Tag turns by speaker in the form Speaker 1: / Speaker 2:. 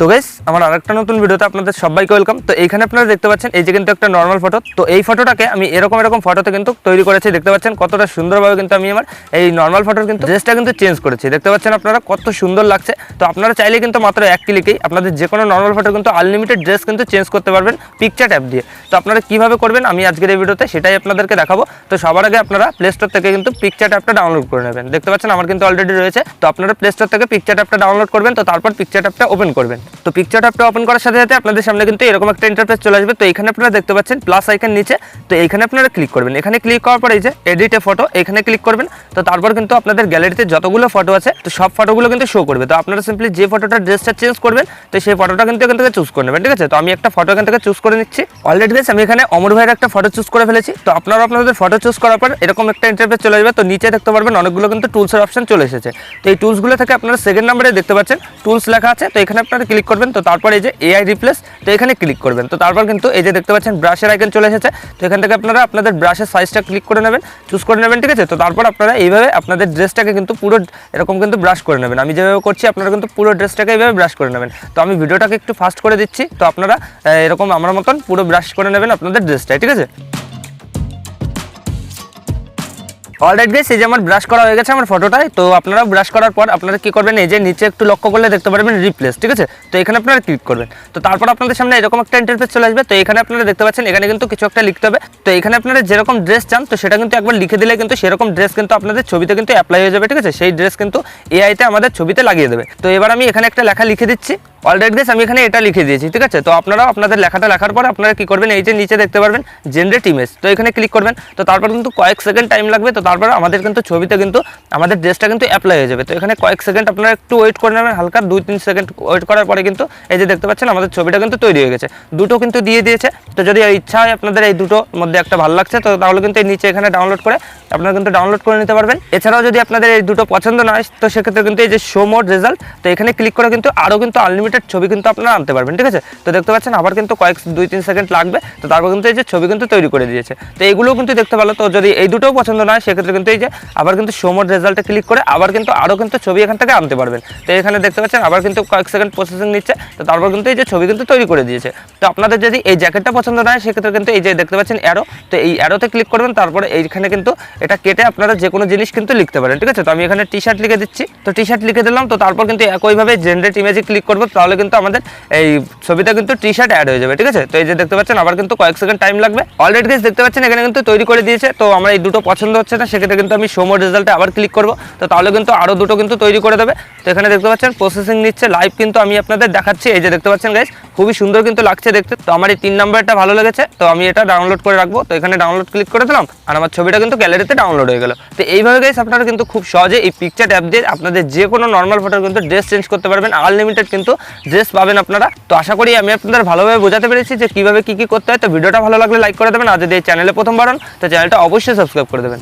Speaker 1: তো গাইস আমার আরেকটা নতুন ভিডিওতে আপনাদের সবাইকে ওয়েলকাম তো এইখানে আপনারা দেখতে পাচ্ছেন, এই যে কিন্তু একটা নর্মাল ফটো তো এই ফটোটাকে আমি এরকম এরকম ফটোতে কিন্তু তৈরি করেছি, দেখতে পাচ্ছেন কতটা সুন্দরভাবে কিন্তু আমি আমার এই নর্মাল ফটোর কিন্তু ড্রেসটা কিন্তু চেঞ্জ করেছি। দেখতে পাচ্ছেন আপনারা কত সুন্দর লাগছে। তো আপনারা চাইলে কিন্তু মাত্র এক ক্লিকেই আপনাদের যে কোনো নর্মাল ফটো কিন্তু আনলিমিটেড ড্রেস কিন্তু চেঞ্জ করতে পারবেন পিকচার অ্যাপ দিয়ে। তো আপনারা কীভাবে করবেন, আমি আজকের এই ভিডিওতে সেটাই আপনাদেরকে দেখাবো। তো সবার আগে আপনারা প্লে স্টোর থেকে কিন্তু পিকচার অ্যাপটা ডাউনলোড করে নেবেন। দেখতে পাচ্ছেন আমার কিন্তু অলরেডি রয়েছে। তো আপনারা প্লে স্টোর থেকে পিকচার অ্যাপটা ডাউনলোড করবেন, তো তারপর পিকচার অ্যাপটা ওপেন করবেন। তো পিকচার অ্যাপটা ওপেন করার সাথে সাথে আপনাদের সামনে কিন্তু এরকম একটা ইন্টারফেস চলে আসবে। তো এখানে আপনারা দেখতে পাচ্ছেন প্লাস আইকন নিচে। তো এইখানে আপনারা ক্লিক করবেন। এখানে ক্লিক করার পরে এই যে এডিট এ ফটো এখানে ক্লিক করবেন। তো তারপর কিন্তু আপনাদের গ্যালারিতে যতগুলো ফটো আছে, তো সব ফটোগুলো কিন্তু শো করবে। তো আপনারা সিম্পলি যে ফটোটা ড্রেসটা চেঞ্জ করবেন, তো সেই ফটোটা কিন্তু এখান থেকে চুজ করে নেবেন, ঠিক আছে? তো আমি একটা ফটো এখান থেকে চুজ করে নিচ্ছি। অলরেডি গেছে আমি এখানে অমর ভাইয়ের একটা ফটো চুজ করে ফেলেছি। তো আপনারা আপনাদের ফটো চুজ করার পর এরকম একটা ইন্টারফেস চলে যাবে তো নিচে দেখতে পারবেন অনেকগুলো কিন্তু টুলসের অপশন চলে এসেছে। তো এই টুলসগুলো থেকে আপনারা সেকেন্ড নাম্বারে দেখতে পাচ্ছেন। টুলস লেখা আছে। তো এখানে আপনারা ক্লিক করবেন, তো তারপর এই যে এআই রিপ্লেস তো এখানে ক্লিক করবেন। তো তারপর কিন্তু এই যে দেখতে পাচ্ছেন ব্রাশের আইকন চলে এসেছে। তো এখান থেকে আপনারা আপনাদের ব্রাশের সাইজটা ক্লিক করে নেবেন চুজ করে নেবেন, ঠিক আছে? তো তারপর আপনারা এইভাবে আপনাদের ড্রেসটাকে কিন্তু পুরো এরকম কিন্তু ব্রাশ করে নেবেন। আমি যেভাবে করছি, আপনারা কিন্তু পুরো ড্রেসটাকে এইভাবে ব্রাশ করে নেবেন। তো আমি ভিডিওটাকে একটু ফাস্ট করে দিচ্ছি, তো আপনারা এরকম আমার মতন পুরো ব্রাশ করে নেবেন আপনাদের ড্রেসটাই ঠিক আছে? অলরাইট গেস এই যে আমার ব্রাশ করা হয়ে গেছে আমার ফটোটায় তো আপনারা ব্রাশ করার পর আপনারা কি করবেন, এই যে নিচে একটু লক্ষ্য করলে দেখতে পারবেন রিপ্লেস ঠিক আছে? তো এখানে আপনারা ক্লিক করবেন। তো তারপর আপনাদের সামনে এরকম একটা ইন্টারফেস চলে আসবে, তো এখানে আপনারা দেখতে পাচ্ছেন, এখানে কিন্তু কিছু একটা লিখতে হবে। তো এখানে আপনারা যেরকম ড্রেস চান, তো সেটা কিন্তু একবার লিখে দিলে কিন্তু সেরকম ড্রেস কিন্তু আপনাদের ছবিতে কিন্তু অ্যাপ্লাই হয়ে যাবে, ঠিক আছে? সেই ড্রেস কিন্তু এআইতে আমাদের ছবিতে লাগিয়ে দেবে। তো এবার আমি এখানে একটা লেখা লিখে দিচ্ছি। অলরেডি গেস আমি এখানে এটা লিখে দিয়েছি, ঠিক আছে? তো আপনারাও আপনাদের লেখাটা লেখার পর আপনারা কি করবেন? এই যে নিচে দেখতে পারবেন জেনারেট ইমেজ তো এখানে ক্লিক করবেন, তো তারপর কিন্তু কয়েক সেকেন্ড টাইম লাগবে, তো তারপর আমাদের কিন্তু ছবিতে কিন্তু, আমাদের ড্রেসটা কিন্তু অ্যাপ্লাই হয়ে যাবে। তো এখানে কয়েক সেকেন্ড আপনারা একটু ওয়েট করে নেবেন, হালকা দুই তিন সেকেন্ড ওয়েট করার পরে কিন্তু এই যে দেখতে পাচ্ছেন, আমাদের ছবিটা কিন্তু তৈরি হয়ে গেছে। দুটো কিন্তু দিয়ে দিয়েছে। তো যদি ইচ্ছা হয় আপনাদের এই দুটোর মধ্যে একটা ভালো লাগছে, তো তাহলে কিন্তু এই নিচে এখানে ডাউনলোড করে আপনারা কিন্তু ডাউনলোড করে নিতে পারবেন। এছাড়াও যদি আপনাদের এই দুটো পছন্দ না হয়, তো সেক্ষেত্রে কিন্তু এই যে শো মোড রেজাল্ট তো এখানে ক্লিক করে কিন্তু আরও কিন্তু আনলিমিটেড ছবি কিন্তু আপনারা আনতে পারবেন, ঠিক আছে? তো দেখতে পাচ্ছেন, আবার কিন্তু কয়েক দুই তিন সেকেন্ড লাগবে, তো তারপর কিন্তু এই যে ছবি কিন্তু তৈরি করে দিয়েছে। তো এগুলোও কিন্তু দেখতে ভালো। তো যদি এই দুটোও পছন্দ না হয়, সেক্ষেত্রে কিন্তু এই যে আবার কিন্তু সোমোর রেজাল্টে ক্লিক করে আবার কিন্তু আরও কিন্তু ছবি এখান থেকে আনতে পারবেন। তো এখানে দেখতে পাচ্ছেন, আবার কিন্তু কয়েক সেকেন্ড প্রসেসিং নিচ্ছে, তো তারপর কিন্তু এই যে ছবি কিন্তু তৈরি করে দিয়েছে। তো আপনাদের যদি এই জ্যাকেটটা পছন্দ না হয়, সেক্ষেত্রে কিন্তু এই যে দেখতে পাচ্ছেন অ্যারো তো এই অ্যারোতে ক্লিক করবেন, তারপরে এইখানে কিন্তু এটা কেটে আপনারা যে কোনো জিনিস কিন্তু লিখতে পারেন, ঠিক আছে? তো আমি এখানে টি শার্ট লিখে দিচ্ছি, তো টি শার্ট লিখে দিলাম, তো তারপর কিন্তু একইভাবে জেনারেট ইমেজে ক্লিক করব তাহলে কিন্তু আমাদের এই ছবিটা কিন্তু টি শার্ট অ্যাড হয়ে যাবে, ঠিক আছে? তো এই যে দেখতে পাচ্ছেন, আবার কিন্তু কয়েক সেকেন্ড টাইম লাগবে। অলরেডি গেস দেখতে পাচ্ছেন, এখানে কিন্তু তৈরি করে দিয়েছে। তো আমরা এই দুটো পছন্দ হচ্ছে না, সেক্ষেত্রে কিন্তু আমি সোমো রেজাল্টে আবার ক্লিক করব। তো তাহলে কিন্তু আরও দুটো কিন্তু তৈরি করে দেবে। তো এখানে দেখতে পাচ্ছেন প্রসেসিং নিচ্ছে লাইভ কিন্তু আমি আপনাদের দেখাচ্ছি। এই যে দেখতে পাচ্ছেন গাইস খুবই সুন্দর কিন্তু লাগছে দেখতে। তো আমার এই তিন নাম্বারটা ভালো লেগেছে, তো আমি এটা ডাউনলোড করে রাখব। তো এখানে ডাউনলোড ক্লিক করে দিলাম আর আমার ছবিটা কিন্তু গ্যালারিতে ডাউনলোড হয়ে গেল। তো এইভাবে গাইস আপনারা কিন্তু খুব সহজে এই পিকচার অ্যাপ দিয়ে আপনাদের যে কোনো নর্মাল ফটো কিন্তু ড্রেস চেঞ্জ করতে পারবেন আনলিমিটেড কিন্তু ড্রেস পাবেন আপনারা। তো আশা করি আমি আপনাদের ভালোভাবে বোঝাতে পেরেছি যে কীভাবে কী কী করতে হয়। তো ভিডিওটা ভালো লাগলে লাইক করে দেবেন। আর যদি এই চ্যানেলে প্রথমবার হন, তো চ্যানেলটা অবশ্যই সাবস্ক্রাইব করে দেবেন।